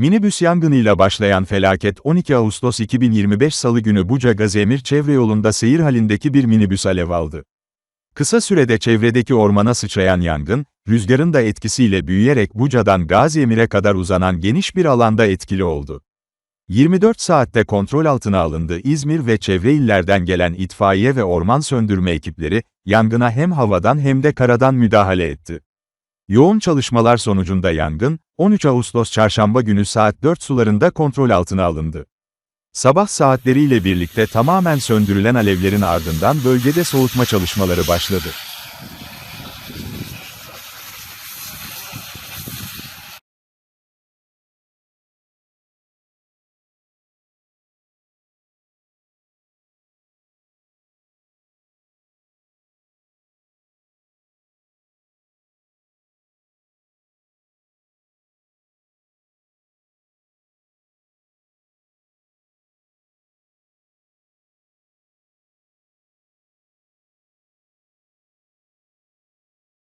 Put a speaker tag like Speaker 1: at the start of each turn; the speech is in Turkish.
Speaker 1: Minibüs yangınıyla başlayan felaket 12 Ağustos 2025 Salı günü Buca Gazemir çevre yolunda seyir halindeki bir minibüs alev aldı. Kısa sürede çevredeki ormana sıçrayan yangın, rüzgarın da etkisiyle büyüyerek Buca'dan Gaziemir'e kadar uzanan geniş bir alanda etkili oldu. 24 saatte kontrol altına alındı İzmir ve çevre illerden gelen itfaiye ve orman söndürme ekipleri, yangına hem havadan hem de karadan müdahale etti. Yoğun çalışmalar sonucunda yangın, 13 Ağustos çarşamba günü saat 4 sularında kontrol altına alındı. Sabah saatleriyle birlikte tamamen söndürülen alevlerin ardından bölgede soğutma çalışmaları başladı.